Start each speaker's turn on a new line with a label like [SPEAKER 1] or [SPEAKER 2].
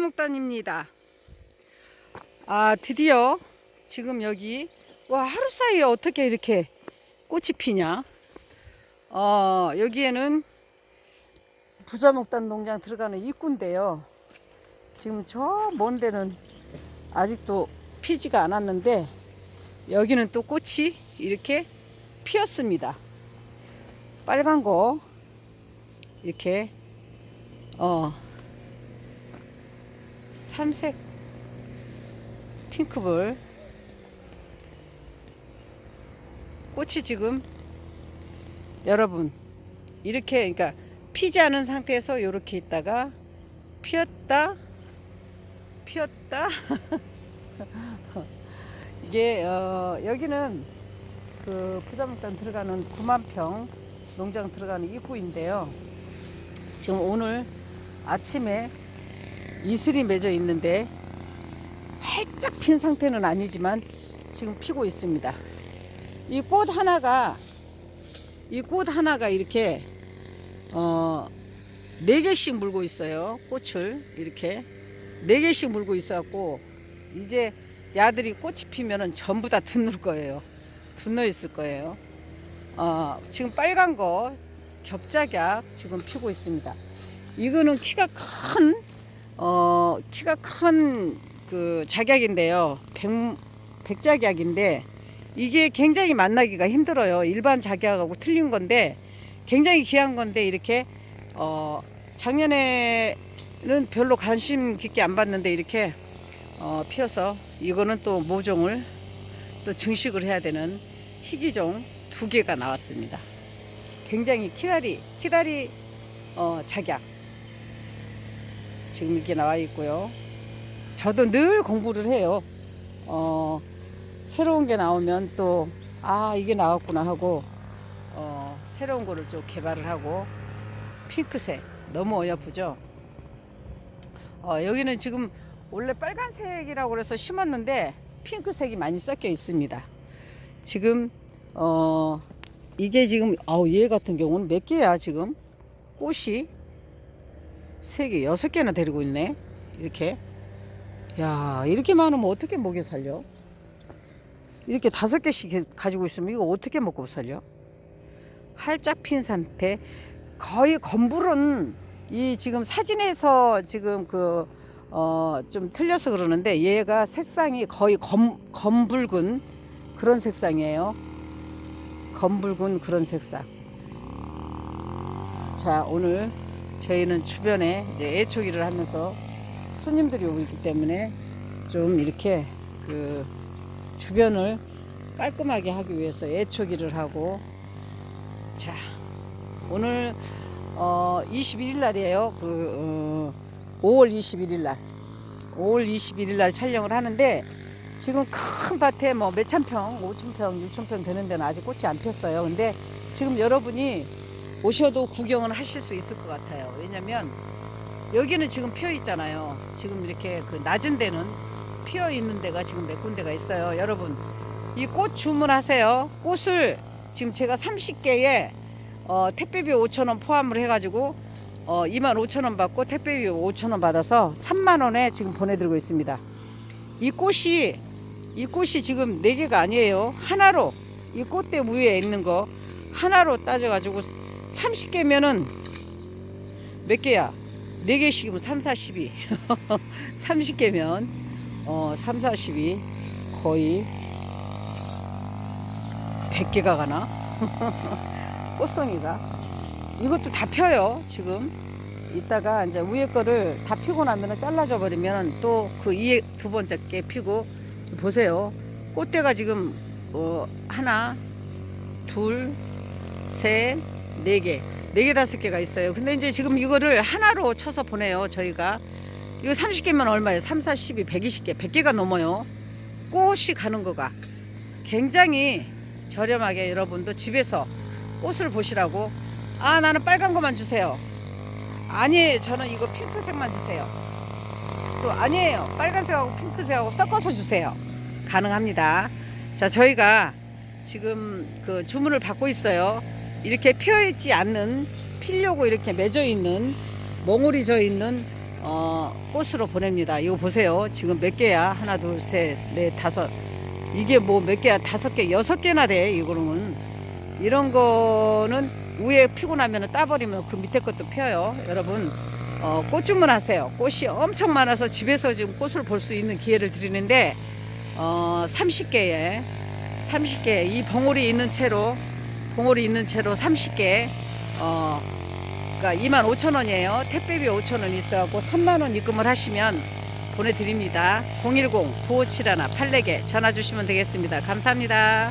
[SPEAKER 1] 목단입니다. 아 드디어 지금 여기 와 하루 사이에 어떻게 이렇게 꽃이 피냐? 어 여기에는 부자 목단 농장 들어가는 입구인데요. 지금 저 먼 데는 아직도 피지가 않았는데 여기는 또 꽃이 이렇게 피었습니다. 빨간 거 이렇게 어 삼색 핑크볼 꽃이 지금 여러분 이렇게 그러니까 피지 않은 상태에서 이렇게 있다가 피었다 피었다 이게 어, 여기는 그 부자목단 들어가는 9만 평 농장 들어가는 입구인데요. 지금 오늘 아침에 이슬이 맺어 있는데 활짝 핀 상태는 아니지만 지금 피고 있습니다. 이 꽃 하나가 이 꽃 하나가 이렇게 어, 네 개씩 물고 있어요. 꽃을 이렇게 네 개씩 물고 있어갖고 이제 야들이 꽃이 피면은 전부 다 둔늘 거예요. 둔너 있을 거예요. 어, 지금 빨간 거 겹작약 지금 피고 있습니다. 이거는 키가 큰 어, 키가 큰 그 작약인데요. 백, 백작약인데 이게 굉장히 만나기가 힘들어요. 일반 작약하고 틀린 건데 굉장히 귀한 건데 이렇게 어, 작년에는 별로 관심 깊게 안 받는데 이렇게 어, 피어서 이거는 또 모종을 또 증식을 해야 되는 희귀종 두 개가 나왔습니다. 굉장히 키다리 키다리 어, 작약 지금 이렇게 나와 있고요. 저도 늘 공부를 해요. 어, 새로운 게 나오면 또, 아, 이게 나왔구나 하고, 어, 새로운 거를 좀 개발을 하고, 핑크색. 너무 어여쁘죠? 어, 여기는 지금 원래 빨간색이라고 그래서 심었는데, 핑크색이 많이 섞여 있습니다. 지금, 어, 이게 지금, 아우, 얘 같은 경우는 몇 개야, 지금? 꽃이? 세 개, 여섯 개나 데리고 있네. 이렇게. 야, 이렇게 많으면 어떻게 먹여 살려? 이렇게 다섯 개씩 가지고 있으면 이거 어떻게 먹고 살려? 활짝 핀 상태. 거의 건불은 이 지금 사진에서 지금 그, 어, 좀 틀려서 그러는데 얘가 색상이 거의 검, 검붉은 그런 색상이에요. 검붉은 그런 색상. 자, 오늘 저희는 주변에 이제 애초기를 하면서 손님들이 오고 있기 때문에 좀 이렇게 그 주변을 깔끔하게 하기 위해서 애초기를 하고 자 오늘 어 21일 날이에요 그 어, 5월 21일 날 5월 21일 날 촬영을 하는데 지금 큰 밭에 뭐 몇천 평, 5천 평, 6천 평 되는 데는 아직 꽃이 안 폈어요. 근데 지금 여러분이 오셔도 구경을 하실 수 있을 것 같아요. 왜냐면 여기는 지금 피어 있잖아요. 지금 이렇게 그 낮은 데는 피어 있는 데가 지금 몇 군데가 있어요. 여러분, 이 꽃 주문하세요. 꽃을 지금 제가 30개에 어, 택배비 5,000원 포함을 해가지고 어, 2만 5천원 받고 택배비 5천원 받아서 3만 원에 지금 보내드리고 있습니다. 이 꽃이 이 꽃이 지금 네 개가 아니에요. 하나로 이 꽃대 위에 있는 거 하나로 따져가지고 30개면은 몇 개야? 4개씩이면 3, 40이. 30개면 어, 3, 40이. 거의 100개가 가나? 꽃송이가. 이것도 다 펴요 지금. 이따가 이제 위에 거를 다 피고 나면은 잘라져 버리면 또 그 이에 두 번째 게 피고 보세요. 꽃대가 지금 어, 하나 둘셋 네 개 네 개 다섯 개가 있어요. 근데 이제 지금 이거를 하나로 쳐서 보내요. 저희가 이거 30개면 얼마예요? 3, 4, 12, 120개, 100개가 넘어요. 꽃이 가는 거가 굉장히 저렴하게 여러분도 집에서 꽃을 보시라고 아 나는 빨간 거만 주세요. 아니에요. 저는 이거 핑크색만 주세요. 또 아니에요. 빨간색하고 핑크색하고 섞어서 주세요. 가능합니다. 자 저희가 지금 그 주문을 받고 있어요. 이렇게 피어 있지 않는 피려고 이렇게 맺어 있는 멍울이 져 있는 어, 꽃으로 보냅니다. 이거 보세요. 지금 몇 개야? 하나, 둘, 셋, 넷, 다섯. 이게 뭐 몇 개야? 다섯 개, 여섯 개나 돼. 이거는 이런 거는 위에 피고 나면 따버리면 그 밑에 것도 펴요. 여러분 어, 꽃 주문하세요. 꽃이 엄청 많아서 집에서 지금 꽃을 볼 수 있는 기회를 드리는데 어, 30개에 30개 이 봉오리 있는 채로 봉오리 있는 채로 30개 어, 그러니까 2만 5천 원이에요. 택배비 5천 원 있어갖고 3만 원 입금을 하시면 보내드립니다. 010-9571-84개 전화 주시면 되겠습니다. 감사합니다.